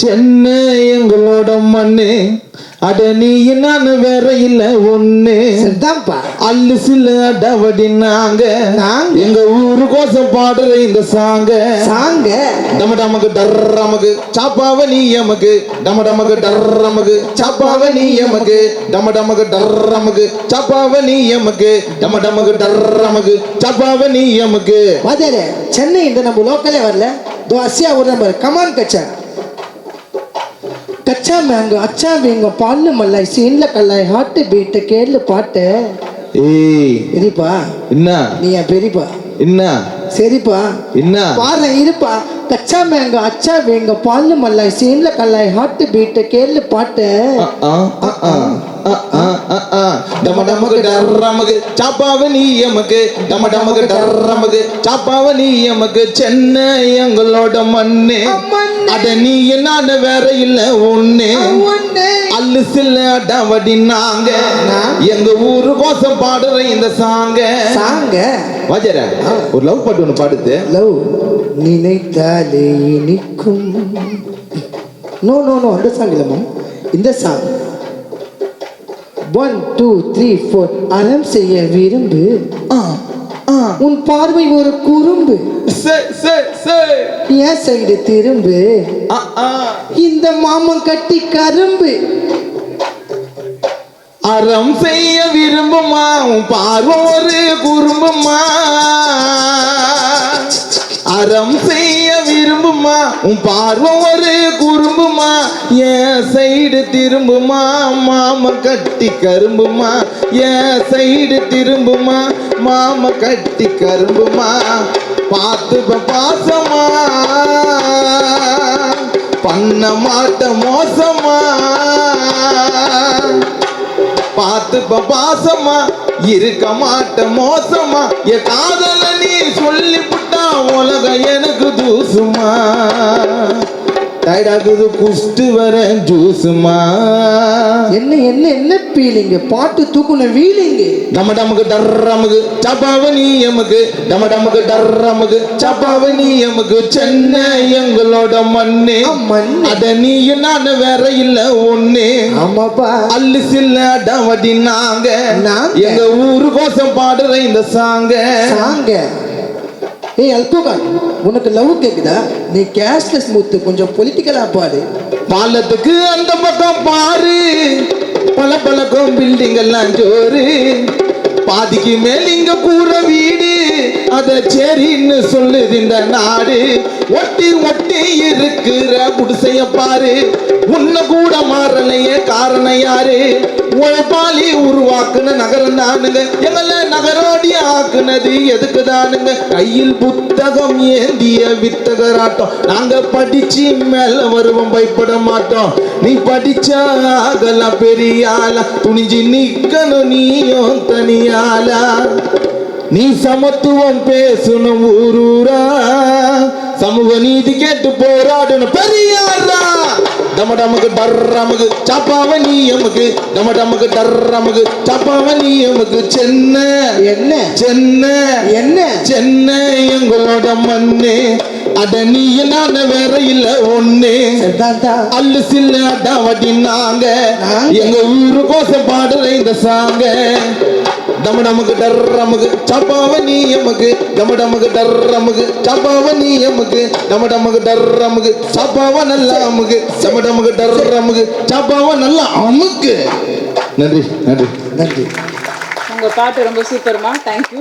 சென்னை எங்களோட மண்ணு. அட நீ நான் வேற இல்ல ஒண்ணு. அல்லு சில அடவடி நாங்க? எங்க ஊரு கோசம் பாடுற இந்த சாங்க. சாங்க? டம டமக்கு டர்ரமக்கு சாப்பாவ நீ எமக்கு. டம டமக்கு டர்ரமக்கு சாப்பாவ நீ எமக்கு. டம டமக்கு டர்ரமக்கு சாப்பாவ நீ எமக்கு. டம டமக்கு டர்ரமக்கு சாப்பாவ நீ எமக்கு. சென்னை இந்த நம்ம லோக்கலே வரல. தோ அசியா ஒரு நம்பர் கமான் கச்சா கச்சா மேங்க அச்சா வேங்க பால் மல்லாய் சீன்ல கல்லாய் ஹாட்டு பீட்டு கேளு பாட்டு. ஏய். பெரியப்பா என்ன நீ என் பெரியப்பா. என்ன சரிப்பா. என்ன பாரு இருப்பா. கச்சா மேங்க அச்சா வேங்க பால் மல்லாய் சீன்ல கல்லாய் ஹாட்டு பீட்டு கேளு பாட்டு. ஆ, ஆ, ஆ, ஆ, ஆ, ஆ, ஆ. டம டமக்கு டர்ரமக்கு சாப்பாவ நீ எமக்கு. டம டமக்கு டர்ரமக்கு சாப்பாவ நீ எமக்கு. சென்னை எங்களோட மண்ணு. மண்ணு. அட நீ என்ன வேற இல்ல ஒண்ணு. அல்லு சில்ல அடவடி நாங்க. நாங்க? எங்க ஊரு கோசம் பாடுற இந்த சாங்க. சாங்க? வாஜர ஒரு லவ் பாட்டு ஒண்ணு பாடுது. லவ். நினைத்தாலே இனிக்கும். நோ நோ நோ அந்த சாங் இல்லைம்மா இந்த song one two three four அறம் செய்ய விரும்பு. ஆ. உன் பார்வை ஒரு குறும்பு. என் சைடு திரும்பு. இந்த மாமன் கட்டி கரும்பு. அறம் செய்ய விரும்புமா? உன் பார்வை ஒரு குறும்புமா? அறம் செய்ய திரும்புமா? உன் பார்வம் ஒரு குறும்புமா? என் சைடு திரும்புமா? மாம கட்டி கரும்புமா? என் சைடு திரும்புமா? மாம கட்டி கரும்புமா? பார்த்து பாசமா? பண்ண மாட்ட மோசமா? பார்த்து பாசமா? இருக்க மாட்ட மோசமா? என் காதல நீ சொல்லி உலகம் எனக்கு தூசுமா? டயர்டாகுது குஷ்டு வரேன் ஜூசுமா என்ன என்ன என்ன பீலிங்கு பாட்டு தூக்குன வீலிங்கு டம டமக்கு டர்ரமுக்கு சப்பாவ நீ எமக்கு டம டமக்கு டர்ரமுக்கு சப்பாவ நீ எமக்கு சென்னை எங்களோட மண்ணு. மண்ணு. அட நீ நான் வேற இல்ல ஒண்ணு. ஆமாப்பா. அல்லு சில்ல டவடி நாங்க? எங்க ஊரு கோசம் பாடுற இந்த சாங்க. சாங்க. ஏய் அல்போகான் உனக்கு லவ் கேக்குதா? நீ கேஷ்லெஸ் முத்து கொஞ்சம் பொலிட்டிக்கலா பாரு. பாலத்துக்கு அந்த பக்கம் பாரு. பல பழக்கம் பில்டிங் எல்லாம் ஜோறு பாதிக்கு மேல் இங்க கூற வீடு. மதச்சேரின்னு சரின்னு சொல்லுது இந்த நாடு. ஒட்டி ஒட்டி இருக்கிற குடிசைய பாரு. உன்னை கூட மாறலையே காரணம் யாரு? உழைப்பாளி உருவாக்குன நகரம் தானுங்க. எங்களை நகரோடி ஆக்குனது எதுக்கு தானுங்க? கையில் புத்தகம் ஏந்திய வித்தகராட்டம். நாங்க படிச்சு மேல வருவோம் பயப்பட மாட்டோம். நீ படிச்சா ஆகலாம் பெரியால துணிஞ்சு நிக்கணும் நீயும் தனியாலா நீ சமத்துவம் பேசணும் ஊரூரா. சமூக நீதி கேட்டு போராடணும் பெரியாரா. டம டமக்கு டர்ரமுக்கு சாப்பாவ நீ எமக்கு டம டமக்கு டர்ரமுக்கு சாப்பாவ நீ எமக்கு சென்னை. என்ன? சென்னை. என்ன? சென்னை எங்களோட மண்ணு. அட நீ நான் வேற இல்ல ஒண்ணு. அல்லு சில்ல அடாவடி நாங்க? எங்க ஊரு கோசம் பாடுற இந்த சாங்க. டம டமக்கு டர்ரமுக்கு சப்பாவ நீ எமக்கு டம டமக்கு டர்ரமுக்கு சப்பாவ நீ எமக்கு டம டமக்கு டர்ரமுக்கு சப்பாவ நல்லா அமுக்கு டம டமக்கு டர்ரமுக்கு சப்பாவ நல்லா அமுக்கு நன்றி நன்றி. நன்றி உங்கள் பாட்டு ரொம்ப சூப்பர்மா. தேங்க்யூ